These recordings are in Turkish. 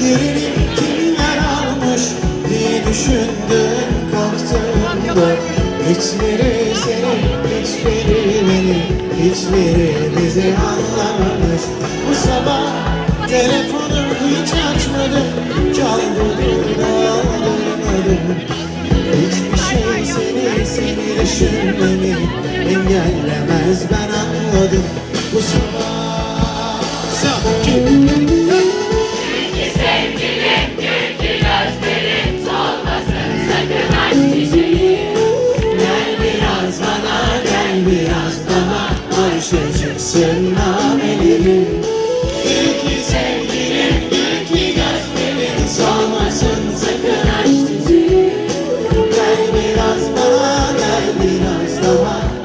Yerini kimler almış diye düşündüm kalktığımda Hiçbiri seni, hiçbiri beni, hiçbiri bizi anlamamış. Bu sabah telefonu hiç açmadım Çaldı da aldırmadım Hiçbir şey seni, seni düşünmemi engellemez ben anladım. Bu sabah Sakin Namelerim Gül ki sevgilim gül ki gözlerin solmasın sakın aç çiçeği Gel biraz bana gel biraz daha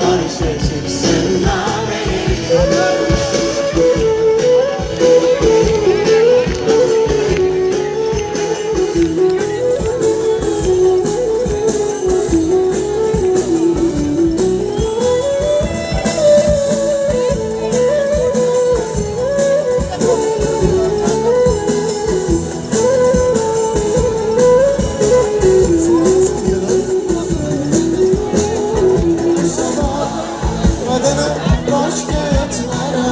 boş kağıtlara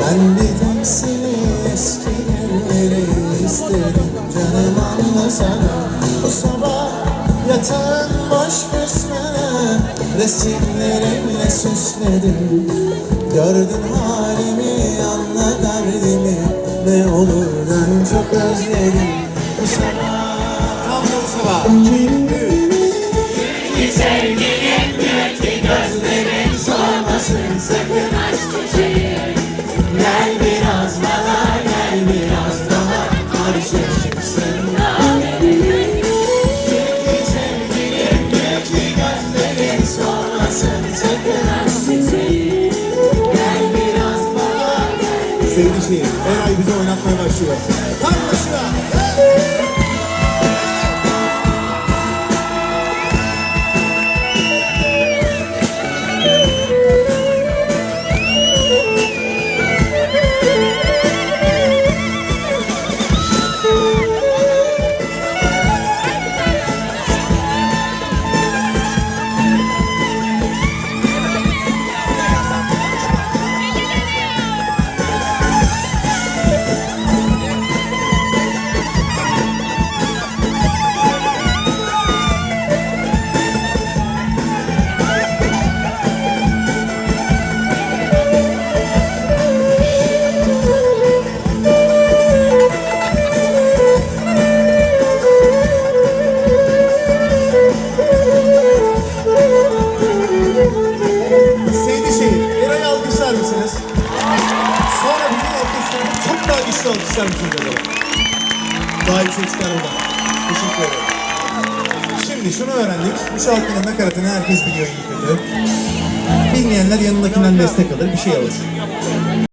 Ben bir tek seni istedim. Canım anlasana Bu sabah yatağın boş kısmını Resimlerimle süsledim. Gördün halimi anla derdimi Ne olur ben çok özledim. Bu sabah Tam bu sabah. Gözlerin solmasın sakın aç çiçeği Gel biraz bana gel biraz daha Ayşe çıksın Namelerim Sevgilim gökli gözlerin solmasın sakın aç çiçeği Gel biraz bana gel Sevgili şey, Eray bizi oynatmaya başlıyor. Tam başına. Sevgili güçlü alkışlar mısınız acaba? Daha yüksek çıkar oradan. Teşekkür ederim. Şimdi şunu öğrendik. Bu şarkının nakaratını herkes biliyor iyi kötü. Bilmeyenler yanındakinden destek alır, bir şey alır.